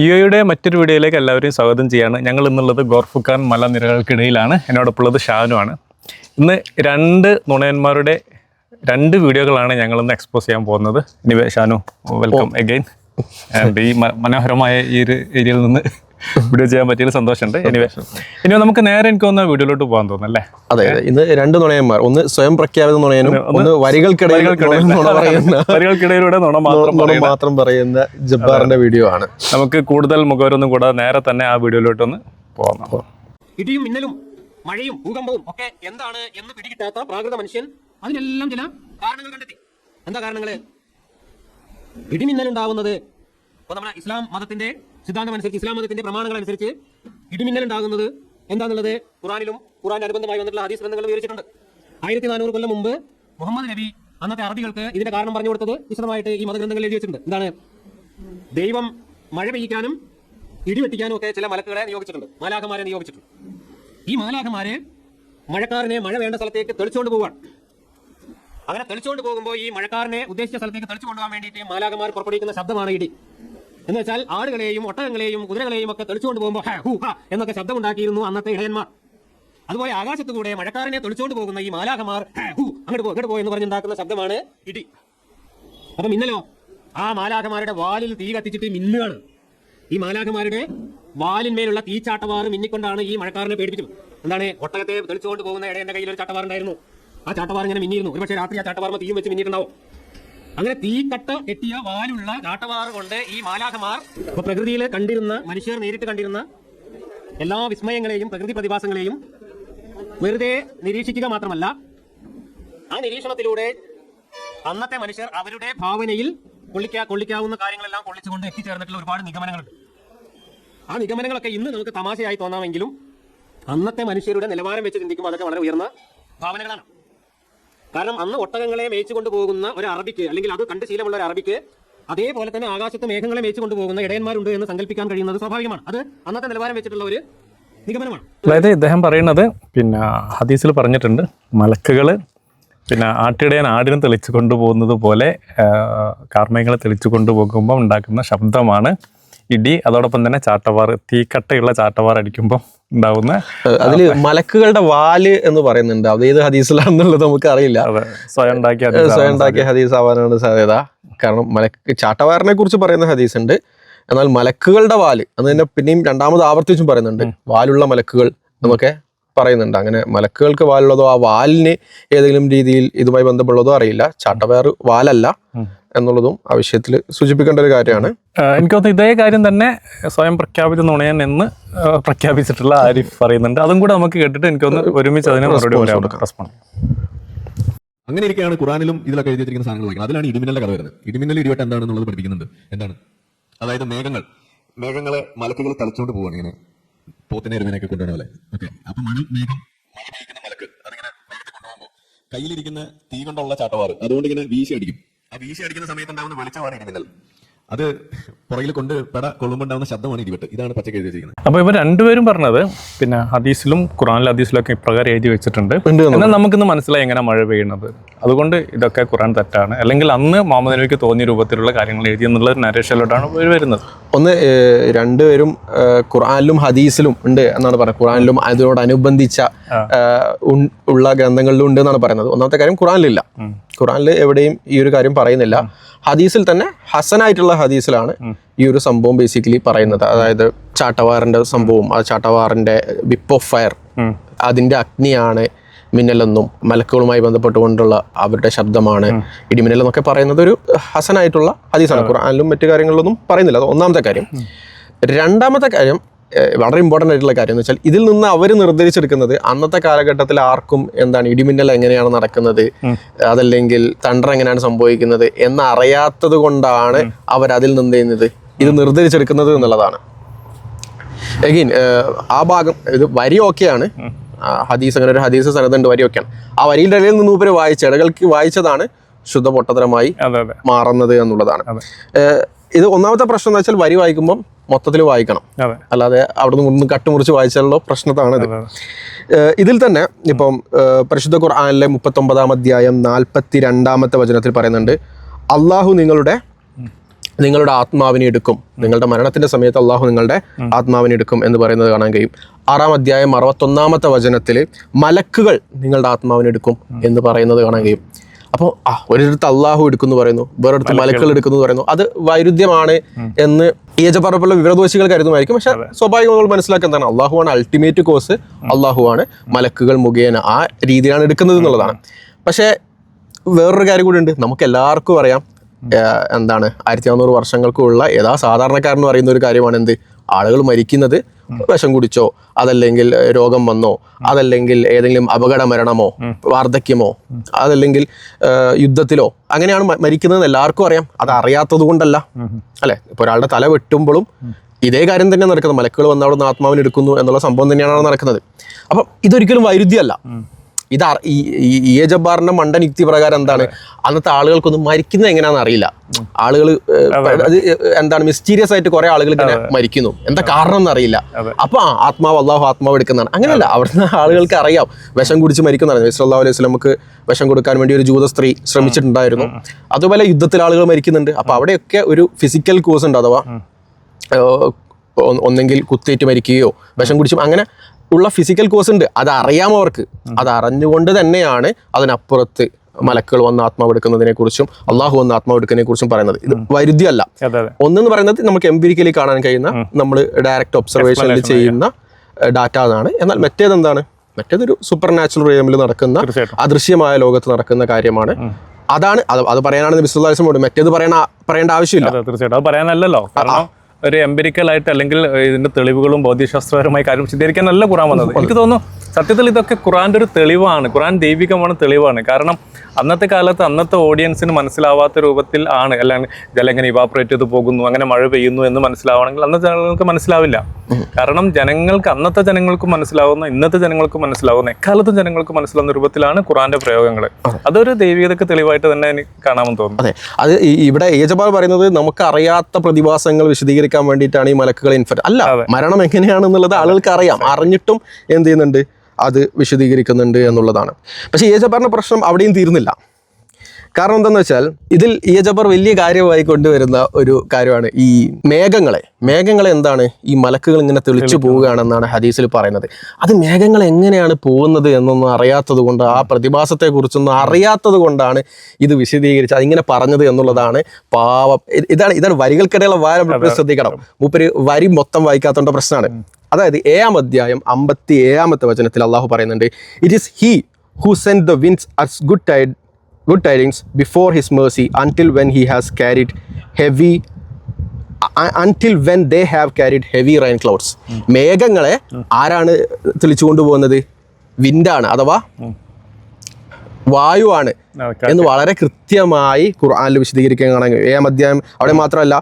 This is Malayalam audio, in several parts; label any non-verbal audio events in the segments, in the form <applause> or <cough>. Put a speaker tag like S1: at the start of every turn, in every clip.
S1: യുടെ മറ്റൊരു വീഡിയോയിലേക്ക് എല്ലാവരെയും സ്വാഗതം ചെയ്യാണ്. ഞങ്ങൾ ഇന്നുള്ളത് ഗോർഫുഖാൻ മലനിരകൾക്കിടയിലാണ്. എന്നോടൊപ്പുള്ളത് ഷാനുമാണ് ഇന്ന് രണ്ട് നുണയന്മാരുടെ രണ്ട് വീഡിയോകളാണ് ഞങ്ങൾ ഇന്ന് എക്സ്പോസ് ചെയ്യാൻ പോകുന്നത്. ഇനി ഷാനു വെൽക്കം അഗൈൻ ആൻഡ് ഈ മനോഹരമായ ഈ ഒരു ഏരിയയിൽ നിന്ന് വീഡിയോ ചെയ്യാൻ പറ്റിയതിൽ സന്തോഷമുണ്ട്. എനിവേ ഇനി നമുക്ക് നേരെ എനിക്ക് ഒന്ന് വീഡിയോയിലോട്ട് പോകാൻ തോന്നുന്നല്ലേ
S2: അതെ അതെ. ഇന്ന് രണ്ട് നുണയന്മാർ. ഒന്ന് സ്വയം പ്രഖ്യാപിത നുണയനും ഒന്ന് വരികൾക്കിടയിൽ നുണ പറയുന്ന <laughs>
S1: വരികൾക്കിടയിലൂടെ നുണ മാത്രം
S2: മാത്രം പറയുന്ന ജബ്ബാറിന്റെ വീഡിയോ ആണ്.
S1: നമുക്ക് കൂടുതൽ മുഖവരൊന്നും കൂടാതെ നേരെ തന്നെ ആ വീഡിയോയിലോട്ടൊന്ന് പോകാം
S3: ഇടിയും മിന്നലും മഴയും ഭൂകമ്പവും ഒക്കെ എന്താണ് എന്ന് പിടികിട്ടാത്ത പ്രാകൃത മനുഷ്യൻ? അതിനെല്ലാം ചില കാരണങ്ങൾ കണ്ടെത്തി. എന്താ കാരണങ്ങൾ? ഇടിമിന്നലുണ്ടാവുന്നത് ഇപ്പൊ നമ്മുടെ ഇസ്ലാം മതത്തിന്റെ സിദ്ധാന്തം അനുസരിച്ച് ഇസ്ലാം മതത്തിന്റെ പ്രമാണങ്ങൾ അനുസരിച്ച് ഇടിമിന്നൽ ഉണ്ടാകുന്നത് എന്താണെന്നുള്ളത് ഖുറാനിലും ഖുറാൻ അനുബന്ധമായി വന്നിട്ടുള്ള ഹദീസ് ഗ്രന്ഥങ്ങൾ വിവരിച്ചിട്ടുണ്ട്. ആയിരത്തി നാനൂറ് കൊല്ലം മുമ്പ് മുഹമ്മദ് നബി അന്നത്തെ അറബികൾക്ക് ഇതിന്റെ കാരണം പറഞ്ഞു കൊടുത്തത് വിശദമായിട്ട് ഈ മതഗ്രന്ഥങ്ങൾ എഴുതി വെച്ചിട്ടുണ്ട്. എന്താണ്? ദൈവം മഴ പെയ്യിക്കാനും ഇടിവെട്ടിക്കാനും ഒക്കെ ചില മലക്കുകളെ നിയോഗിച്ചിട്ടുണ്ട്. മാലാഖമാരെ നിയോഗിച്ചിട്ടുണ്ട്. ഈ മാലാഖമാരെ മഴക്കാരനെ മഴ വേണ്ട സ്ഥലത്തേക്ക് തെളിച്ചുകൊണ്ട് പോവാണ് അങ്ങനെ തെളിച്ചുകൊണ്ട് പോകുമ്പോൾ ഈ മഴക്കാരനെ ഉദ്ദേശിച്ച സ്ഥലത്തേക്ക് തെളിച്ചു കൊണ്ടുപോകാൻ വേണ്ടിയിട്ട് മാലാഖമാർ പുറപ്പെടുവിക്കുന്ന ശബ്ദമാണ് ഇടി. എന്ന് വെച്ചാൽ ആടുകളെയും ഒട്ടകങ്ങളെയും കുതിരകളെയും ഒക്കെ തെളിച്ചുകൊണ്ട് പോകുമ്പോൾ എന്നൊക്കെ ശബ്ദം ഉണ്ടാക്കിയിരുന്നു അന്നത്തെ ഇടയന്മാർ അതുപോലെ ആകാശത്തുകൂടെ മഴക്കാരനെ തെളിച്ചുകൊണ്ട് പോകുന്ന ഈ മാലാഖമാർ ഹൂ, അങ്ങോട്ട് പോ പോയെന്ന് പോ എന്ന് പറഞ്ഞുണ്ടാക്കുന്ന ശബ്ദമാണ് ഇടി. അപ്പം ഇന്നലോ ആ മാലാഖമാരുടെ വാലിൽ തീ കത്തിച്ചിട്ട് മിന്നുകയാണ് ഈ മാലാഖമാരുടെ വാലിന്മേലുള്ള തീച്ചാട്ടവാറ് മിന്നിക്കൊണ്ടാണ് ഈ മഴക്കാരനെ പേടിപ്പിച്ചത്. എന്താണ്? ഒട്ടകത്തെ തെളിച്ചുകൊണ്ട് പോകുന്ന ഇടയന്റെ കയ്യിൽ ഒരു ചാട്ടവാറുണ്ടായിരുന്നു. ആ ചാട്ടവാർ ഇങ്ങനെ മിന്നിയിരുന്നു. ഒരുപക്ഷെ രാത്രി ആ ചാട്ടവാർമ തീയും വെച്ച് മിന്നിട്ടുണ്ടാവും അങ്ങനെ തീക്കട്ട കെട്ടിയ വാലുള്ള കാട്ടവാറ് കൊണ്ട് ഈ മാലാഖമാർ ഇപ്പൊ പ്രകൃതിയിൽ കണ്ടിരുന്ന മനുഷ്യർ നേരിട്ട് കണ്ടിരുന്ന എല്ലാ വിസ്മയങ്ങളെയും പ്രകൃതി പ്രതിഭാസങ്ങളെയും വെറുതെ നിരീക്ഷിക്കുക മാത്രമല്ല ആ നിരീക്ഷണത്തിലൂടെ അന്നത്തെ മനുഷ്യർ അവരുടെ ഭാവനയിൽ കൊള്ളിക്കാ കൊള്ളിക്കാവുന്ന കാര്യങ്ങളെല്ലാം കൊള്ളിച്ചുകൊണ്ട് എത്തിച്ചേർന്നിട്ടുള്ള ഒരുപാട് നിഗമനങ്ങളുണ്ട്. ആ നിഗമനങ്ങളൊക്കെ ഇന്ന് നമുക്ക് തമാശയായി തോന്നാമെങ്കിലും അന്നത്തെ മനുഷ്യരുടെ നിലവാരം വെച്ച് ചിന്തിക്കുമ്പോൾ അതൊക്കെ വളരെ ഉയർന്ന ഭാവനകളാണ്. കാരണം അന്ന് ഒട്ടകങ്ങളെ മേയിച്ചു കൊണ്ടുപോകുന്ന ഒരു അറബിക്ക് അല്ലെങ്കിൽ അത് കണ്ട് ശീലമുള്ള ഒരു അറബിക്ക് അതേപോലെ തന്നെ ആകാശത്ത് മേഘങ്ങളെ മേയിച്ചു കൊണ്ടുപോകുന്ന ഇടയന്മാരുണ്ട് എന്ന് സങ്കല്പിക്കാൻ കഴിയുന്നത് സ്വാഭാവികമാണ്. അത് അന്നത്തെ നിലവാരം വെച്ചിട്ടുള്ള ഒരു നിഗമനമാണ്.
S1: അതായത് ഇദ്ദേഹം പറയുന്നത് പിന്നെ ഹദീസിൽ പറഞ്ഞിട്ടുണ്ട് മലക്കുകൾ പിന്നെ ആട്ടിടയൻ ആടിനെ തെളിച്ചു കൊണ്ടുപോകുന്നത് പോലെ കാർമേഘങ്ങളെ തെളിച്ചു കൊണ്ടുപോകുമ്പോൾ ഉണ്ടാക്കുന്ന ശബ്ദമാണ് ഇടി. അതോടൊപ്പം തന്നെ ചാട്ടവാർ തീക്കട്ടയുള്ള ചാട്ടവാർ അടിക്കുമ്പോൾ ഉണ്ടാവുന്ന
S2: അതിൽ മലക്കുകളുടെ വാൽ എന്ന് പറയുന്നുണ്ട്. അത് ഏത് ഹദീസിലാണെന്നുള്ളത് നമുക്ക് അറിയില്ല
S1: സ്വയം ഉണ്ടാക്കിയ
S2: സ്വയം ഉണ്ടാക്കിയ ഹദീസ് ആവാനാണ് സാധ്യത. കാരണം മലക്ക് ചാട്ടവാറിനെ കുറിച്ച് പറയുന്ന ഹദീസ് ഉണ്ട് എന്നാൽ മലക്കുകളുടെ വാൽ അത് തന്നെ പിന്നെയും രണ്ടാമത് ആവർത്തിച്ചും പറയുന്നുണ്ട്. വാലുള്ള മലക്കുകൾ എന്നൊക്കെ പറയുന്നുണ്ട്. അങ്ങനെ മലക്കുകൾക്ക് വാലുള്ളതോ ആ വാലിന് ഏതെങ്കിലും രീതിയിൽ ഇതുമായി ബന്ധമുള്ളതോ അറിയില്ല. ചാട്ടവാറ് വാലല്ല. എന്നുള്ളതും ആവശ്യത്തിൽ വിഷയത്തിൽ സൂചിപ്പിക്കേണ്ട ഒരു കാര്യമാണ്.
S1: എനിക്ക് തോന്നുന്നു ഇതേ കാര്യം തന്നെ സ്വയം പ്രഖ്യാപിച്ച നുണയൻ എന്ന് പ്രഖ്യാപിച്ചിട്ടുള്ള ആരിഫ് പറയുന്നുണ്ട്. അതും കൂടെ നമുക്ക് കേട്ടിട്ട് എനിക്ക് തോന്നുന്നു ഒരുമിച്ച് അതിനെ മറുപടി. റെസ്പോണ്ട്
S4: അങ്ങനെ ഇരിക്കുകയാണ് ഖുറാനിലും ഇതിലൊക്കെ എഴുതിയിരിക്കുന്ന സാധനങ്ങൾ വായിക്കുന്നത്. അതിലാണ് ഇടിമിന്നലിന്റെ കഥ വരുന്നത്. ഇടിമിന്നൽ ഇടിവെട്ട് എന്താണെന്നുള്ളത് പഠിപ്പിക്കുന്നുണ്ട്. എന്താണ്? അതായത് മേഘങ്ങൾ. മേഘങ്ങളെ മലക്കുകൾ തളിച്ചുകൊണ്ട് പോവാണ് ഇങ്ങനെ. പോത്തിനെ എരുവിനെയൊക്കെ കൊണ്ടുപോകുന്ന പോലെ. ഓക്കെ. അപ്പൊ മഴ മേഘം മഴ പെയ്യുന്ന മലക്ക് അതിങ്ങനെ മേഘത്തിൽ കൊണ്ടുപോകുമ്പോൾ കയ്യിലിരിക്കുന്ന തീ കൊണ്ടുള്ള ചാട്ടവാറ്. അതുകൊണ്ട് ഇങ്ങനെ വീശി അടിക്കും. വീശി അടിക്കുന്ന സമയത്ത് ഉണ്ടാകുന്ന വെളിച്ചമാണ് ഇടിമിന്നൽ. അത് പുറകിൽ കൊണ്ട് പെട കൊള്ളുമ്പോൾ ഉണ്ടാകുന്ന ശബ്ദമാണ് ഇടിവെട്ട്. ഇതാണ് പച്ചക്ക് എഴുതി വെച്ചിരിക്കുന്നത്.
S1: അപ്പോൾ ഇവർ രണ്ടുപേരും പറഞ്ഞത് പിന്നെ ഹദീസിലും ഖുറാനിലും ഹദീസിലും ഒക്കെ ഇപ്രകാരം എഴുതി വെച്ചിട്ടുണ്ട്. എന്നാൽ നമുക്കിന്ന് മനസ്സിലായി എങ്ങനെ മഴ പെയ്യുന്നത്. അതുകൊണ്ട് ഇതൊക്കെ ഖുറാൻ തെറ്റാണ്. അല്ലെങ്കിൽ അന്ന് മുഹമ്മദ് നബിക്ക് തോന്നിയ രൂപത്തിലുള്ള കാര്യങ്ങൾ എഴുതി എന്നുള്ള നരേഷലോട്ടാണ് ഇവർ വരുന്നത്.
S2: ഒന്ന് രണ്ടുപേരും ഖുറാനിലും ഖുർആനിലും ഹദീസിലും ഉണ്ട് എന്നാണ് പറയുന്നത്. ഖുർആനിലും അതിനോടനുബന്ധിച്ച ഉള്ള ഗ്രന്ഥങ്ങളിലും ഉണ്ട് എന്നാണ് പറയുന്നത്. ഒന്നാമത്തെ കാര്യം ഖുറാനിലില്ല ഖുർആനിൽ എവിടെയും ഈ ഒരു കാര്യം പറയുന്നില്ല. ഹദീസിൽ തന്നെ ഹസനായിട്ടുള്ള ഹദീസിലാണ് ഈ ഒരു സംഭവം ബേസിക്കലി പറയുന്നത്. അതായത് ചാട്ടവാറിന്റെ സംഭവം ആ ചാട്ടവാറിന്റെ വിപ്പ് ഓഫ് ഫയർ അതിന്റെ അഗ്നിയാണ് മിന്നലെന്നും മലക്കുകളുമായി ബന്ധപ്പെട്ടുകൊണ്ടുള്ള അവരുടെ ശബ്ദമാണ് ഇടിമിന്നൽ എന്നൊക്കെ പറയുന്നത് ഒരു ഹസനായിട്ടുള്ള ഹദീസാണ്. ഖുർആാനിലും മറ്റു കാര്യങ്ങളിലൊന്നും പറയുന്നില്ല. അത് ഒന്നാമത്തെ കാര്യം. രണ്ടാമത്തെ കാര്യം വളരെ ഇമ്പോർട്ടന്റ് ആയിട്ടുള്ള കാര്യം എന്ന് വെച്ചാൽ ഇതിൽ നിന്ന് അവർ നിർദ്ദേശിച്ചെടുക്കുന്നത് അന്നത്തെ കാലഘട്ടത്തിൽ ആർക്കും എന്താണ് ഇടിമിന്നൽ എങ്ങനെയാണ് നടക്കുന്നത് അതല്ലെങ്കിൽ തണ്ടർ എങ്ങനെയാണ് സംഭവിക്കുന്നത് എന്നറിയാത്തത് കൊണ്ടാണ് അവർ അതിൽ നിന്ന് ചെയ്യുന്നത്. ഇത് നിർദ്ദേശിച്ചെടുക്കുന്നത് എന്നുള്ളതാണ്. എഗെയിൻ ആ ഭാഗം ഇത് വരി ഓക്കെയാണ്. ഹദീസ് അങ്ങനെ ഒരു ഹദീസ് സ്ഥലത്തുണ്ട് വരി ഒക്കെയാണ് ആ വരിയുടെ ഇടയിൽ നിന്ന് ഉപരി വായിച്ച ഇടകൾക്ക് വായിച്ചതാണ് ശുദ്ധ പൊട്ടത്തരമായി മാറുന്നത് എന്നുള്ളതാണ്. ഇത് ഒന്നാമത്തെ പ്രശ്നം എന്ന് വെച്ചാൽ വരി വായിക്കുമ്പോൾ മൊത്തത്തിൽ വായിക്കണം. അല്ലാതെ അവിടെ നിന്ന് ഒന്ന് കട്ടുമുറിച്ച് വായിച്ചാലുള്ള പ്രശ്നത്താണ് ഇത് ഇതിൽ തന്നെ ഇപ്പം പരിശുദ്ധ ഖുർആനിലെ മുപ്പത്തൊമ്പതാം അധ്യായം നാൽപ്പത്തി രണ്ടാമത്തെ വചനത്തിൽ പറയുന്നുണ്ട് അള്ളാഹു നിങ്ങളുടെ നിങ്ങളുടെ ആത്മാവിനെ എടുക്കും. നിങ്ങളുടെ മരണത്തിന്റെ സമയത്ത് അള്ളാഹു നിങ്ങളുടെ ആത്മാവിനെ എടുക്കും എന്ന് പറയുന്നത് കാണാൻ കഴിയും. ആറാം അധ്യായം അറുപത്തൊന്നാമത്തെ വചനത്തിൽ മലക്കുകൾ നിങ്ങളുടെ ആത്മാവിനെ എടുക്കും എന്ന് പറയുന്നത് കാണാൻ കഴിയും. അപ്പോൾ ആ ഒരിടത്ത് അള്ളാഹു എടുക്കുന്നു പറയുന്നു വേറൊരിടത്ത് മലക്കുകൾ. എടുക്കുന്നു പറയുന്നു. അത് വൈരുദ്ധ്യമാണ് എന്ന് ഏജപ്പറപ്പുള്ള വിവരദോഷികൾ കരുതുമായിരിക്കും. പക്ഷെ സ്വാഭാവികം നമ്മൾ മനസ്സിലാക്കുക എന്താണ് അള്ളാഹുവാണ് അൾട്ടിമേറ്റ് കോഴ്സ് അള്ളാഹു ആണ് മലക്കുകൾ മുഖേന ആ രീതിയിലാണ് എടുക്കുന്നത് എന്നുള്ളതാണ്. പക്ഷേ വേറൊരു കാര്യം കൂടി ഉണ്ട്. നമുക്ക് എല്ലാവർക്കും അറിയാം എന്താണ്? ആയിരത്തി നാനൂറ് വർഷങ്ങൾക്കുള്ള യഥാ സാധാരണക്കാരൻ പറയുന്ന ഒരു കാര്യമാണ് എന്ത് ആളുകൾ മരിക്കുന്നത് വിഷം കുടിച്ചോ അതല്ലെങ്കിൽ രോഗം വന്നോ അതല്ലെങ്കിൽ ഏതെങ്കിലും അപകട മരണമോ വാർദ്ധക്യമോ അതല്ലെങ്കിൽ യുദ്ധത്തിലോ അങ്ങനെയാണ് മരിക്കുന്നത് എല്ലാവർക്കും അറിയാം. അത് അറിയാത്തത് കൊണ്ടല്ല. അല്ലെ? ഇപ്പൊ ഒരാളുടെ തല വെട്ടുമ്പോഴും ഇതേ കാര്യം തന്നെ നടക്കുന്നത്. മലക്കുകൾ വന്ന് അവിടെ നിന്ന് ആത്മാവിനെടുക്കുന്നു എന്നുള്ള സംഭവം തന്നെയാണ് നടക്കുന്നത്. അപ്പം ഇതൊരിക്കലും വൈരുദ്ധ്യമല്ല. ഇത് ഈ ജബ്ബാറിന്റെ മണ്ടൻ യുക്തി പ്രകാരം എന്താണ്? അന്നത്തെ ആളുകൾക്കൊന്നും മരിക്കുന്നത് എങ്ങനെയാണെന്ന് അറിയില്ല. ആളുകൾ അത് എന്താണ് മിസ്റ്റീരിയസ് ആയിട്ട് കുറെ ആളുകൾ ഇങ്ങനെ മരിക്കുന്നു. എന്താ കാരണം എന്നറിയില്ല അപ്പൊ ആത്മാവ് അള്ളാഹു ആത്മാവ് എടുക്കുന്നതാണ്. അങ്ങനെയല്ല അവിടുന്ന് ആളുകൾക്ക് അറിയാം. വിഷം കുടിച്ച് മരിക്കുന്നതാണ്. നബി അലൈഹി സ്വലമുക്ക് വിഷം കൊടുക്കാൻ വേണ്ടി ഒരു ജൂത സ്ത്രീ ശ്രമിച്ചിട്ടുണ്ടായിരുന്നു അതുപോലെ യുദ്ധത്തിൽ ആളുകൾ മരിക്കുന്നുണ്ട്. അപ്പൊ അവിടെയൊക്കെ ഒരു ഫിസിക്കൽ കോസ് ഉണ്ട് അഥവാ ഒന്നെങ്കിൽ കുത്തേറ്റ് മരിക്കുകയോ വിഷം കുടിച്ചും അങ്ങനെ ഉള്ള ഫിസിക്കൽ കോഴ്സ് ഉണ്ട്. അത് അറിയാം അവർക്ക്. അത് അറിഞ്ഞുകൊണ്ട് തന്നെയാണ് അതിനപ്പുറത്ത് മലക്കുകൾ വന്ന് ആത്മാവ് എടുക്കുന്നതിനെ കുറിച്ചും അള്ളാഹു വന്ന് ആത്മാവ് എടുക്കുന്നതിനെ കുറിച്ചും പറയുന്നത് ഇത് വൈരുദ്ധ്യമല്ല ഒന്നെന്ന് പറയുന്നത് നമുക്ക് എംപിരിക്കലി കാണാൻ കഴിയുന്ന നമ്മൾ ഡയറക്റ്റ് ഒബ്സർവേഷനിൽ ചെയ്യുന്ന ഡാറ്റ അതാണ്. എന്നാൽ മറ്റേത് എന്താണ്? മറ്റേതൊരു സൂപ്പർ നാച്ചുറൽ റിയമിൽ നടക്കുന്ന അദൃശ്യമായ ലോകത്ത് നടക്കുന്ന കാര്യമാണ്. അതാണ് അത് അത് പറയാനാണ് വിശ്വദാസം മറ്റേത് പറയണ പറയേണ്ട ആവശ്യമില്ല.
S1: തീർച്ചയായിട്ടും. അത് പറയാനല്ലല്ലോ. കാരണം ഒരു എംപെരിക്കൽ ആയിട്ട് അല്ലെങ്കിൽ ഇതിന്റെ തെളിവുകളും ഭൗതികശാസ്ത്രപരമായി കാര്യം നല്ല കുറാൻ വന്നത്. എനിക്ക് തോന്നുന്നു സത്യത്തിൽ ഇതൊക്കെ ഖുറാന്റെ ഒരു തെളിവാണ്. ഖുറാൻ ദൈവികമാണ് തെളിവാണ്. കാരണം അന്നത്തെ കാലത്ത് അന്നത്തെ ഓഡിയൻസിന് മനസ്സിലാവാത്ത രൂപത്തിൽ ആണ്. അല്ലെങ്കിൽ ജലം ഇങ്ങനെ ഇവാപ്പറേറ്റ് ചെയ്ത് പോകുന്നു അങ്ങനെ മഴ പെയ്യുന്നു എന്ന് മനസ്സിലാവണമെങ്കിൽ അന്നത്തെ ജനങ്ങൾക്ക് മനസ്സിലാവില്ല. കാരണം ജനങ്ങൾക്ക് അന്നത്തെ ജനങ്ങൾക്കും മനസ്സിലാവുന്ന ഇന്നത്തെ ജനങ്ങൾക്കും മനസ്സിലാവുന്ന എക്കാലത്തും ജനങ്ങൾക്ക് മനസ്സിലാവുന്ന രൂപത്തിലാണ് ഖുറാന്റെ പ്രയോഗങ്ങൾ അതൊരു ദൈവികതയ്ക്ക് തെളിവായിട്ട് തന്നെ എനിക്ക് കാണാമെന്ന് തോന്നുന്നു.
S2: അതെ. അത് ഇവിടെ ഏജപാൽ പറയുന്നത് നമുക്ക് അറിയാത്ത പ്രതിഭാസങ്ങൾ വിശദീകരിക്കാൻ വേണ്ടിയിട്ടാണ് ഈ മലക്കുകൾ ഇൻഫർ അല്ല മരണം എങ്ങനെയാണെന്നുള്ളത് ആളുകൾക്ക് അറിയാം. അറിഞ്ഞിട്ടും എന്ത് ചെയ്യുന്നുണ്ട്? അത് വിശദീകരിക്കുന്നുണ്ട് എന്നുള്ളതാണ്. പക്ഷേ ഏജബറിന്റെ പ്രശ്നം അവിടെയും തീർന്നില്ല കാരണം എന്താന്ന് വെച്ചാൽ ഇതിൽ ഇയജബർ വലിയ കാര്യമായി കൊണ്ടുവരുന്ന ഒരു കാര്യമാണ് ഈ മേഘങ്ങളെ. മേഘങ്ങളെ എന്താണ്? ഈ മലക്കുകൾ ഇങ്ങനെ തെളിച്ചു പോവുകയാണെന്നാണ് ഹദീസിൽ പറയുന്നത്. അത് മേഘങ്ങൾ എങ്ങനെയാണ് പോകുന്നത് എന്നൊന്നും അറിയാത്തത് കൊണ്ട് ആ പ്രതിഭാസത്തെക്കുറിച്ചൊന്നും അറിയാത്തത് കൊണ്ടാണ് ഇത് വിശദീകരിച്ച് അതിങ്ങനെ പറഞ്ഞത് എന്നുള്ളതാണ് പാവം. ഇതാണ് ഇതാണ് വരികൾക്കിടയിലുള്ള വാരം. ശ്രദ്ധിക്കണം. മൂപ്പര് വരി മൊത്തം വായിക്കാത്തതുകൊണ്ട് പ്രശ്നമാണ്. അതായത് ഏഴാം അധ്യായം അമ്പത്തി ഏഴാമത്തെ വചനത്തിൽ അള്ളാഹു പറയുന്നുണ്ട് it is he who send the winds as good tide good tidings before his mercy until when he has carried heavy until when they have carried heavy heavy clouds clouds. മേഘങ്ങളെ ആരാണ് തെളിച്ചു കൊണ്ടുപോകുന്നത് വിൻഡാണ് അഥവാ വായുവാണ് എന്ന് വളരെ കൃത്യമായി ഖുർആാനിൽ വിശദീകരിക്കാൻ കാണാൻ കഴിയും. ഏ മധ്യം അവിടെ മാത്രമല്ല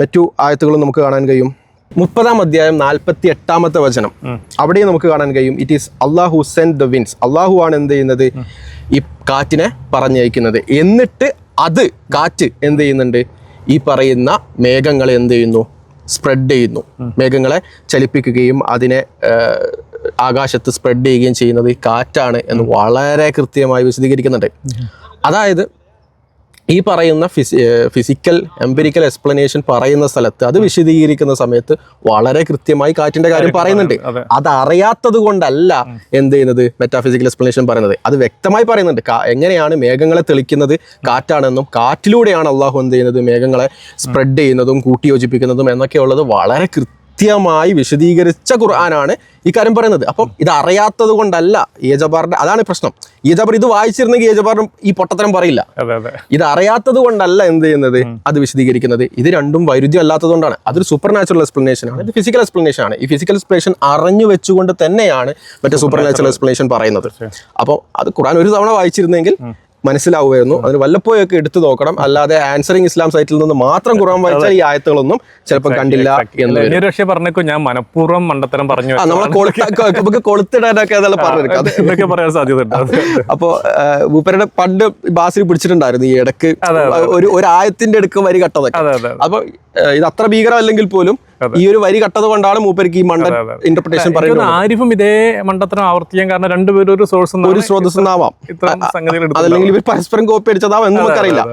S2: മറ്റു ആയത്തുകളും നമുക്ക് കാണാൻ കഴിയും. മുപ്പതാം അധ്യായം നാൽപ്പത്തി എട്ടാമത്തെ വചനം അവിടെയും നമുക്ക് കാണാൻ കഴിയും. ഇറ്റ് ഈസ് അള്ളാഹു സെൻഡ് ദ വിൻസ് അള്ളാഹു ആണ് എന്ത് ചെയ്യുന്നത്? ഈ കാറ്റിനെ പറഞ്ഞയക്കുന്നത്. എന്നിട്ട് അത് കാറ്റ് എന്ത് ചെയ്യുന്നുണ്ട്? ഈ പറയുന്ന മേഘങ്ങളെ എന്ത് ചെയ്യുന്നു? സ്പ്രെഡ് ചെയ്യുന്നു. മേഘങ്ങളെ ചലിപ്പിക്കുകയും അതിനെ ആകാശത്ത് സ്പ്രെഡ് ചെയ്യുകയും ചെയ്യുന്നത് ഈ കാറ്റാണ് എന്ന് വളരെ കൃത്യമായി വിശദീകരിക്കുന്നുണ്ട്. അതായത് ഈ പറയുന്ന ഫിസി ഫിസിക്കൽ എംപിരിക്കൽ എക്സ്പ്ലനേഷൻ പറയുന്ന സ്ഥലത്ത് അത് വിശദീകരിക്കുന്ന സമയത്ത് വളരെ കൃത്യമായി കാറ്റിന്റെ കാര്യം പറയുന്നുണ്ട്.
S1: അത്.
S2: അറിയാത്തത് കൊണ്ടല്ല എന്ത് ചെയ്യുന്നത്? മെറ്റാഫിസിക്കൽ എക്സ്പ്ലനേഷൻ പറയുന്നത്. അത് വ്യക്തമായി പറയുന്നുണ്ട്. എങ്ങനെയാണ് മേഘങ്ങളെ തെളിക്കുന്നത് കാറ്റാണെന്നും കാറ്റിലൂടെയാണ് അള്ളാഹു എന്ത് ചെയ്യുന്നത്? മേഘങ്ങളെ സ്പ്രെഡ് ചെയ്യുന്നതും കൂട്ടിയോജിപ്പിക്കുന്നതും എന്നൊക്കെ ഉള്ളത് വളരെ കൃത്യമായി വിശദീകരിച്ച ഖുർആനാണ് ഈ കാര്യം പറയുന്നത്. അപ്പം ഇത് അറിയാത്തത് കൊണ്ടല്ല ഏജബാറിന്റെ അതാണ് പ്രശ്നം. ഏജബാർ ഇത് വായിച്ചിരുന്നെങ്കിൽ ഏജബാറിനും ഈ പൊട്ടത്തരം പറയില്ല. ഇത് അറിയാത്തത് കൊണ്ടല്ല എന്ത് ചെയ്യുന്നത്? അത് വിശദീകരിക്കുന്നത്. ഇത് രണ്ടും വൈരുദ്ധ്യം അല്ലാത്തത് കൊണ്ടാണ്. അതൊരു സൂപ്പർ നാച്ചുറൽ എക്സ്പ്ലനേഷൻ ആണ്. ഇത് ഫിസിക്കൽ എക്സ്പ്ലനേഷൻ ആണ്. ഈ ഫിസിക്കൽ എക്സ്പ്ലനേഷൻ അറിഞ്ഞു വെച്ചുകൊണ്ട് തന്നെയാണ് മറ്റേ സൂപ്പർ നാച്ചുറൽ എക്സ്പ്ലനേഷൻ പറയുന്നത്. അപ്പോൾ അത് ഖുർആൻ ഒരു തവണ വായിച്ചിരുന്നെങ്കിൽ മനസ്സിലാവുമായിരുന്നു. അതിന് വല്ലപ്പോഴൊക്കെ എടുത്തു നോക്കണം. അല്ലാതെ ആൻസറിങ് ഇസ്ലാം സൈറ്റിൽ നിന്ന് മാത്രം ഖുർആൻ വായിച്ചാൽ ഈ ആയത്തുകളൊന്നും ചിലപ്പോൾ കണ്ടില്ല എന്ന്
S1: പക്ഷേ പറഞ്ഞേക്കും ഞാൻ മനഃപൂർവം മണ്ടത്തരം പറഞ്ഞു
S2: നമുക്ക് കൊളുത്തിടാനൊക്കെ അതെല്ലാം പറഞ്ഞെടുക്കാം.
S1: എന്നൊക്കെ പറയാൻ സാധ്യതയുണ്ട്. അപ്പോൾ
S2: അപ്പോ മൂപ്പരുടെ പണ്ട് ബാസിൽ പിടിച്ചിട്ടുണ്ടായിരുന്നു ഈ ഇടയ്ക്ക് ഒരു ഒരു ആയത്തിന്റെ അടുക്ക് വരി കട്ടതൊക്കെ. അപ്പൊ ഇത് അത്ര ഭീകരമല്ലെങ്കിൽ പോലും ഈ ഒരു വരി കട്ടത് കൊണ്ടാണ് മൂപ്പർക്ക് ഈ മണ്ടൻ ഇന്റർപ്രിട്ടേഷൻ പറയുന്നത്.
S1: ആരിഫും ഇതേ മണ്ടത്തരം ആവർത്തിക്കാൻ കാരണം രണ്ടുപേരും ഒരു സോഴ്സ്
S2: ഒരു സ്രോതസ്സെന്നാവാം
S1: ഇത്തരം സംഗതികൾ
S2: അതല്ലെങ്കിൽ ഇവർ പരസ്പരം കോപ്പി അടിച്ചതാവാം എന്ന് നമുക്കറിയില്ല.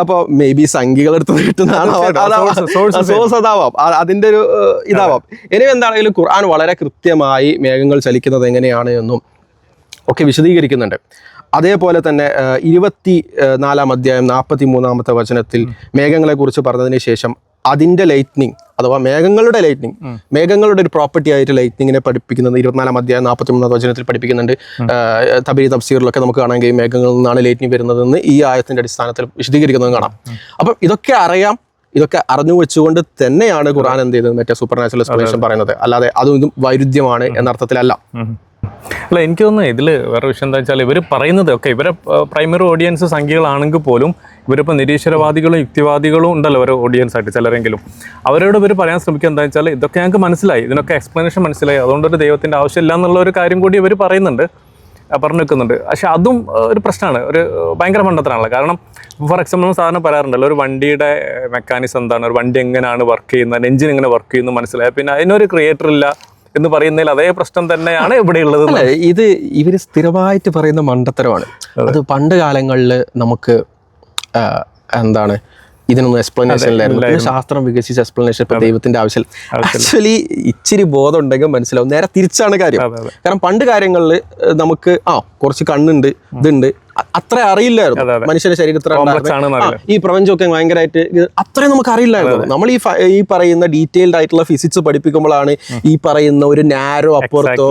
S2: അപ്പൊ മേ ബി സംഖ്യകൾ എടുത്ത് കിട്ടുന്നതാണ്. സോഴ്സ് അതാവാം. അതിന്റെ ഒരു ഇതാവാം. ഇനി എന്താണെങ്കിലും ഖുർആൻ വളരെ കൃത്യമായി മേഘങ്ങൾ ചലിക്കുന്നത് എങ്ങനെയാണ് എന്നും ഒക്കെ വിശദീകരിക്കുന്നുണ്ട്. അതേപോലെ തന്നെ ഇരുപത്തി നാലാം അധ്യായം നാൽപ്പത്തി മൂന്നാമത്തെ വചനത്തിൽ മേഘങ്ങളെ കുറിച്ച് പറഞ്ഞതിന് ശേഷം അതിന്റെ ലൈറ്റ്നിങ് അഥവാ മേഘങ്ങളുടെ ലൈറ്റ്നിങ് മേഘങ്ങളുടെ ഒരു പ്രോപ്പർട്ടി ആയിട്ട് ലൈറ്റ്നിങ്ങിനെ പഠിപ്പിക്കുന്നത് ഇരുപത്തിനാലാം അധ്യായം നാൽപ്പത്തി മൂന്നാം വചനത്തിൽ പഠിപ്പിക്കുന്നുണ്ട്. തബരി തബീരി തഫ്സീറിലൊക്കെ നമുക്ക് കാണാൻ കഴിയും മേഘങ്ങളിൽ നിന്നാണ് ലൈറ്റ്നിങ് വരുന്നതെന്ന് ഈ ആയത്തിന്റെ അടിസ്ഥാനത്തിൽ വിശദീകരിക്കുന്നതും കാണാം. അപ്പം ഇതൊക്കെ അറിയാം ഇതൊക്കെ അറിഞ്ഞു വെച്ചുകൊണ്ട് തന്നെയാണ് ഖുർആൻ എന്ത് ചെയ്തത്? മറ്റേ സൂപ്പർ നാച്ചുറൽ എക്സ്പ്ലനേഷൻ പറയുന്നത്. അല്ലാതെ അതും ഇതും വൈരുദ്ധ്യമാണ് എന്ന അർത്ഥത്തിലല്ല
S1: അല്ല എനിക്ക് തോന്നുന്നു ഇതിൽ വേറെ വിഷയം എന്താ വെച്ചാൽ ഇവർ പറയുന്നത് ഒക്കെ ഇവരെ പ്രൈമറി ഓഡിയൻസ് സംഖ്യകളാണെങ്കിൽ പോലും ഇവരിപ്പോൾ നിരീശ്വരവാദികളും യുക്തിവാദികളും ഉണ്ടല്ലോ ഓരോ ഓഡിയൻസ് ആയിട്ട് ചിലരെങ്കിലും. അവരോട് ഇവർ പറയാൻ ശ്രമിക്കുക എന്താ വെച്ചാൽ ഇതൊക്കെ ഞങ്ങൾക്ക് മനസ്സിലായി. ഇതിനൊക്കെ എക്സ്പ്ലനേഷൻ മനസ്സിലായി. അതുകൊണ്ട് ഒരു ദൈവത്തിന്റെ ആവശ്യമില്ല എന്നുള്ള ഒരു കാര്യം കൂടി ഇവർ പറയുന്നുണ്ട്. പറഞ്ഞു വെക്കുന്നുണ്ട്. പക്ഷെ അതും ഒരു പ്രശ്നമാണ്. ഒരു ഭയങ്കര മണ്ടത്തരാണല്ലോ കാരണം ഫോർ എക്സാമ്പിൾ സാധാരണ പറയാറുണ്ടല്ലോ ഒരു വണ്ടിയുടെ മെക്കാനിസം എന്താണ്? ഒരു വണ്ടി എങ്ങനെയാണ് വർക്ക് ചെയ്യുന്നത്? എഞ്ചിൻ എങ്ങനെ വർക്ക് ചെയ്യുന്നു മനസ്സിലായി. പിന്നെ അതിനൊരു ക്രിയേറ്റർ ഇല്ല എന്ന് പറയുന്നതിൽ അതേ പ്രശ്നം തന്നെയാണ് ഇവിടെ ഉള്ളത്
S2: ഇത് ഇവർ സ്ഥിരമായിട്ട് പറയുന്ന മണ്ടത്തരമാണ്. അത്. പണ്ട് കാലങ്ങളിൽ നമുക്ക് എന്താണ്? ഇതിനൊന്നും എക്സ്പ്ലനേഷൻ ഇല്ലായിരുന്നു. ശാസ്ത്രം വികസിച്ച എക്സ്പ്ലനേഷൻ ഇപ്പൊ ദൈവത്തിന്റെ ആവശ്യം. ആക്ച്വലി ഇച്ചിരി ബോധം ഉണ്ടെങ്കിൽ മനസ്സിലാവും. നേരെ തിരിച്ചാണ് കാര്യം. കാരണം പണ്ട് കാര്യങ്ങളിൽ നമുക്ക് ആ കുറച്ച് കണ്ണുണ്ട് ഇതുണ്ട്. അത്ര അറിയില്ലായിരുന്നു. മനുഷ്യന്റെ ശരീരത്തിൽ ഈ പ്രപഞ്ചമൊക്കെ ഭയങ്കരമായിട്ട് അത്രയും നമുക്ക് അറിയില്ലായിരുന്നു. നമ്മൾ ഈ ഈ പറയുന്ന ഡീറ്റെയിൽഡ് ആയിട്ടുള്ള ഫിസിക്സ് പഠിപ്പിക്കുമ്പോഴാണ് ഈ പറയുന്ന ഒരു നാരോ അപ്പുറത്തോ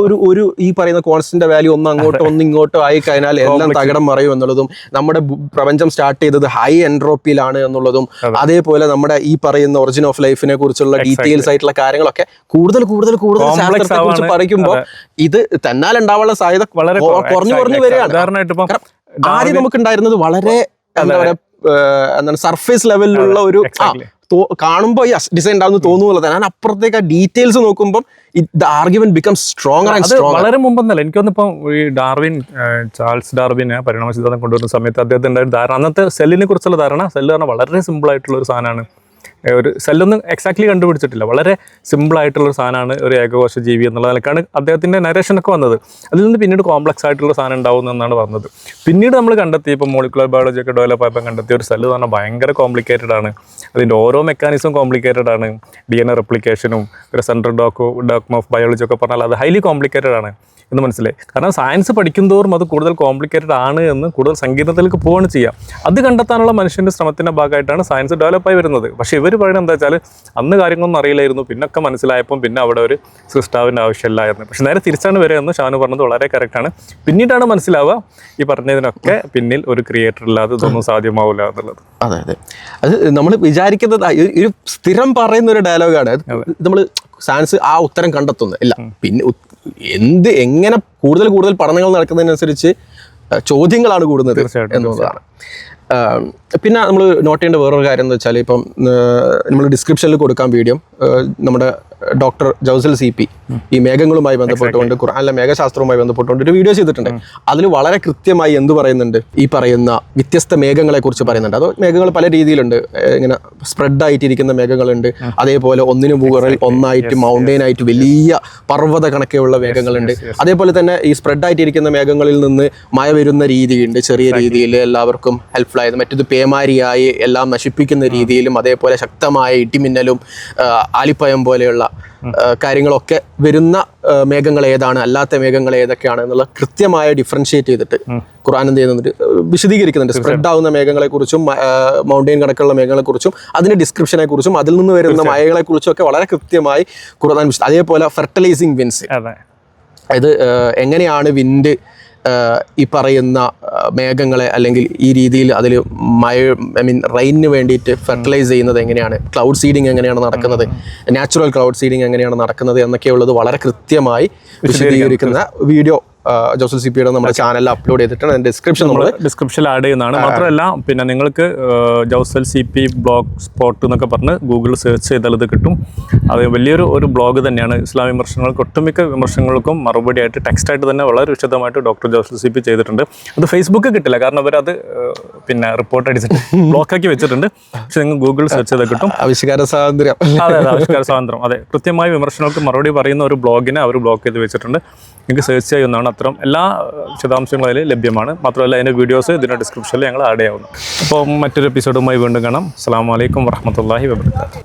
S1: ഒരു
S2: ഒരു ഈ പറയുന്ന കോൺസ്റ്റന്റ് വാല്യൂ ഒന്ന് അങ്ങോട്ടോ ഒന്ന് ഇങ്ങോട്ടോ ആയി കഴിഞ്ഞാൽ എല്ലാം തകിടം മറയും എന്നുള്ളതും നമ്മുടെ പ്രപഞ്ചം സ്റ്റാർട്ട് ചെയ്തത് ഹൈ എൻട്രോപ്പിയിലാണ് എന്നുള്ളതും അതേപോലെ നമ്മുടെ ഈ പറയുന്ന ഒറിജിൻ ഓഫ് ലൈഫിനെ കുറിച്ചുള്ള ഡീറ്റെയിൽസ് ആയിട്ടുള്ള കാര്യങ്ങളൊക്കെ കൂടുതൽ കൂടുതൽ കൂടുതൽ
S1: Complex
S2: ശാസ്ത്രത്തെ കുറിച്ച് പറയുമ്പോൾ ഇത് തന്നാൽ ഉണ്ടാവാനുള്ള സാധ്യത
S1: വളരെ
S2: കുറഞ്ഞു
S1: കുറ-
S2: കുറഞ്ഞു കുറഞ്ഞു. വരികയാണ്. ആദ്യം നമുക്ക് ഉണ്ടായിരുന്നത് വളരെ എന്താ പറയുക എന്താണ് സർഫേസ് ലെവലിലുള്ള ഒരു കാണുമ്പോ കാണുമ്പോൾ ഈ ഡിസൈൻ ഉണ്ടാവുന്ന തോന്നുന്നുള്ളത് ഞാൻ അപ്പുറത്തേക്ക് ആ ഡീറ്റെയിൽസ് നോക്കുമ്പോൾ the argument become stronger and
S1: അത്
S2: സ്ട്രോങ്ങർ
S1: വളരെ മുമ്പെന്നല്ല. ഇപ്പം ഈ ഡാർവിൻ ചാൾസ് ഡാർവിനെ പരിണാമ സിദ്ധാന്തം കൊണ്ടുവരുന്ന സമയത്ത് അദ്ദേഹത്തിന്റെ ധാരണ അന്നത്തെ സെല്ലിനെ കുറിച്ചുള്ള ധാരണ സെല്ല് പറഞ്ഞാൽ വളരെ സിമ്പിൾ ആയിട്ടുള്ള ഒരു സാധനമാണ്. ഒരു സെല്ലൊന്നും എക്സാക്ട്ലി കണ്ടുപിടിച്ചിട്ടില്ല. വളരെ ഒരു സാധനമാണ് ഒരു ഏകകോശ ജീവി എന്നുള്ള നിലക്കാണ് അദ്ദേഹത്തിന്റെ നരേഷനൊക്കെ വന്നത്. അതിൽ നിന്ന് പിന്നീട് കോംപ്ലക്സ് ആയിട്ടുള്ള സാധനം ഉണ്ടാവും എന്നാണ് പറഞ്ഞത്. പിന്നീട് നമ്മൾ കണ്ടെത്തി ഇപ്പോൾ മോളിക്കുലർ ബയോളജി ഒക്കെ ഡെവലപ്പ് ആയപ്പോൾ കണ്ടെത്തിയ ഒരു സെല്ല് പറഞ്ഞാൽ ഭയങ്കര കോംപ്ലിക്കേറ്റഡ് ആണ്. അതിന്റെ ഓരോ മെക്കാനിസം കോംപ്ലിക്കേറ്റഡ് ആണ്. ഡി എൻ എ റെപ്ലിക്കേഷനും ഒരു സെൻട്രൽ ഡോക്കോ ഡോക്മ ഓഫ് ബയോളജി ഒക്കെ പറഞ്ഞാൽ അത് ഹൈലി കോംപ്ലിക്കേറ്റഡ് ആണ് എന്ന് മനസ്സിലായി. കാരണം സയൻസ് പഠിക്കുന്തോറും അത് കൂടുതൽ കോംപ്ലിക്കേറ്റഡ് ആണ് എന്ന് കൂടുതൽ സങ്കീർണത്തിലേക്ക് പോവുകയാണ് ചെയ്യുക. അത് കണ്ടെത്താനുള്ള മനുഷ്യന്റെ ശ്രമത്തിന്റെ ഭാഗമായിട്ടാണ് സയൻസ് ഡെവലപ്പായി വരുന്നത്. പക്ഷേ ഇവർ പറയുന്നത് എന്താ വെച്ചാൽ അന്ന് കാര്യങ്ങളൊന്നും അറിയില്ലായിരുന്നു. പിന്നൊക്കെ മനസ്സിലായപ്പം പിന്നെ അവിടെ ഒരു സൃഷ്ടാവിന്റെ ആവശ്യമില്ലായിരുന്നു. പക്ഷെ നേരെ തിരിച്ചാണ് വരെ എന്ന് ഷാനു പറഞ്ഞത് വളരെ കറക്റ്റാണ് പിന്നീടാണ് മനസ്സിലാവുക ഈ പറഞ്ഞതിനൊക്കെ പിന്നിൽ ഒരു ക്രിയേറ്റർ ഇല്ലാതെ ഇതൊന്നും സാധ്യമാവില്ല എന്നുള്ളത്.
S2: അതെ അതെ. അത് നമ്മൾ വിചാരിക്കുന്നത് ഒരു- സ്ഥിരം പറയുന്ന ഒരു ഡയലോഗാണ് നമ്മൾ സയൻസ് ആ ഉത്തരം കണ്ടെത്തുന്നത്. ഇല്ല പിന്നെ എന്ത് എങ്ങനെ കൂടുതൽ കൂടുതൽ പഠനങ്ങൾ നടക്കുന്നതിനനുസരിച്ച് ചോദ്യങ്ങളാണ് കൂടുന്നത്
S1: തീർച്ചയായിട്ടും,
S2: എന്നുള്ളതാണ്. പിന്നെ നമ്മൾ നോട്ട് ചെയ്യേണ്ട വേറൊരു കാര്യം എന്ന് വെച്ചാൽ ഇപ്പം നമ്മൾ ഡിസ്ക്രിപ്ഷനിൽ കൊടുക്കാം വീഡിയോ നമ്മുടെ ഡോക്ടർ ജൗസൽ സി പി ഈ മേഘങ്ങളുമായി ബന്ധപ്പെട്ടുകൊണ്ട് ഖുർആാനിലെ മേഘശാസ്ത്രവുമായി ബന്ധപ്പെട്ടുകൊണ്ട് ഒരു വീഡിയോ ചെയ്തിട്ടുണ്ട്. അതിൽ വളരെ കൃത്യമായി എന്ത് പറയുന്നുണ്ട്? ഈ പറയുന്ന വ്യത്യസ്ത മേഘങ്ങളെ കുറിച്ച് പറയുന്നുണ്ട്. അത് മേഘങ്ങൾ പല രീതിയിലുണ്ട്. ഇങ്ങനെ സ്പ്രെഡ് ആയിട്ടിരിക്കുന്ന മേഘങ്ങളുണ്ട് അതേപോലെ ഒന്നിനു മുകളിൽ ഒന്നായിട്ട് മൗണ്ടെയിൻ ആയിട്ട് വലിയ പർവത കണക്കെയുള്ള മേഘങ്ങളുണ്ട്. അതേപോലെ തന്നെ ഈ സ്പ്രെഡ് ആയിട്ടിരിക്കുന്ന മേഘങ്ങളിൽ നിന്ന് മഴ വരുന്ന രീതിയുണ്ട്. ചെറിയ രീതിയിൽ എല്ലാവർക്കും ഹെൽപ്ഫുൾ ആയത് മറ്റൊരു പേമാരിയായി എല്ലാം നശിപ്പിക്കുന്ന രീതിയിലും അതേപോലെ ശക്തമായ ഇടിമിന്നലും ആലിപ്പയം പോലെയുള്ള കാര്യങ്ങളൊക്കെ വരുന്ന മേഘങ്ങൾ ഏതാണ് അല്ലാത്ത മേഘങ്ങൾ ഏതൊക്കെയാണ് എന്നുള്ള കൃത്യമായ ഡിഫറൻഷിയേറ്റ് ചെയ്തിട്ട് ഖുർആൻ എന്ത് ചെയ്യുന്നുണ്ട് വിശദീകരിക്കുന്നുണ്ട്. സ്പ്രെഡ് ആവുന്ന മേഘങ്ങളെ കുറിച്ചും മൗണ്ടെയിൻ കണക്കുള്ള മേഘങ്ങളെ കുറിച്ചും അതിന്റെ ഡിസ്ക്രിപ്ഷനെ കുറിച്ചും അതിൽ നിന്ന് വരുന്ന മഴകളെ കുറിച്ചും ഒക്കെ വളരെ കൃത്യമായി ഖുർആൻ അതേപോലെ ഫെർട്ടിലൈസിങ് വിൻസ്
S1: അതെ.
S2: ഇത് എങ്ങനെയാണ് വിൻഡ് ഈ പറയുന്ന മേഘങ്ങളെ അല്ലെങ്കിൽ ഈ രീതിയിൽ അതിൽ മഴ ഐ മീൻ റെയിനിന് വേണ്ടിയിട്ട് ഫെർട്ടിലൈസ് ചെയ്യുന്നത് എങ്ങനെയാണ്? ക്ലൗഡ് സീഡിങ് എങ്ങനെയാണ് നടക്കുന്നത്? നാച്ചുറൽ ക്ലൗഡ് സീഡിങ് എങ്ങനെയാണ് നടക്കുന്നത് എന്നൊക്കെയുള്ളത് വളരെ കൃത്യമായി വിശദീകരിക്കുന്ന വീഡിയോ ജോസൽ സി പിയുടെ നമ്മുടെ ചാനലിൽ അപ്ലോഡ് ചെയ്തിട്ടാണ്. ഡിസ്ക്രിപ്ഷൻ നമ്മൾ
S1: ഡിസ്ക്രിപ്ഷനിൽ ആഡ് ചെയ്യുന്നതാണ്. മാത്രമല്ല പിന്നെ നിങ്ങൾക്ക് ജോസൽ സി പി ബ്ലോഗ് സ്പോട്ട് എന്നൊക്കെ പറഞ്ഞ് ഗൂഗിളിൽ സെർച്ച് ചെയ്താൽ ഇത് കിട്ടും. അത് വലിയൊരു ഒരു ബ്ലോഗ് തന്നെയാണ്. ഇസ്ലാം വിമർശനങ്ങൾക്ക് ഒട്ടുമിക്ക വിമർശനങ്ങൾക്കും മറുപടി മറുപടിയായിട്ട് ടെക്സ്റ്റായിട്ട് തന്നെ വളരെ വിശദമായിട്ട് ഡോക്ടർ ജോസൽ സി പി ചെയ്തിട്ടുണ്ട്. അത് ഫേസ്ബുക്ക് കിട്ടില്ല. കാരണം അവരത് പിന്നെ റിപ്പോർട്ട് അടിച്ചിട്ട് ബ്ലോക്കാക്കി വെച്ചിട്ടുണ്ട്. പക്ഷെ നിങ്ങൾ ഗൂഗിളിൽ സെർച്ച് ചെയ്താൽ കിട്ടും.
S2: ആവിഷ്കാര സ്വാതന്ത്ര്യം.
S1: അതെ അതെ ആവിഷ്കാര സ്വാതന്ത്ര്യം. അതെ കൃത്യമായ വിമർശനങ്ങൾക്ക് മറുപടി പറയുന്ന ഒരു ബ്ലോഗിനെ അവർ ബ്ലോക്ക് ചെയ്ത് വെച്ചിട്ടുണ്ട്. നിങ്ങൾക്ക് സെർച്ച് ചെയ്യുന്നതാണ് അത്തരം എല്ലാ വിശദാംശങ്ങളും അതിൽ ലഭ്യമാണ്. മാത്രമല്ല അതിന്റെ വീഡിയോസ് ഇതിന്റെ ഡിസ്ക്രിപ്ഷനിൽ ഞങ്ങൾ ആഡ് ചെയ്യാവുന്നു അപ്പോൾ മറ്റൊരു എപ്പിസോഡുമായി വീണ്ടും കാണാം. അസ്സാം വലൈക്കും വർഹമത്തല്ലാഹി വാബർക്കാത്തു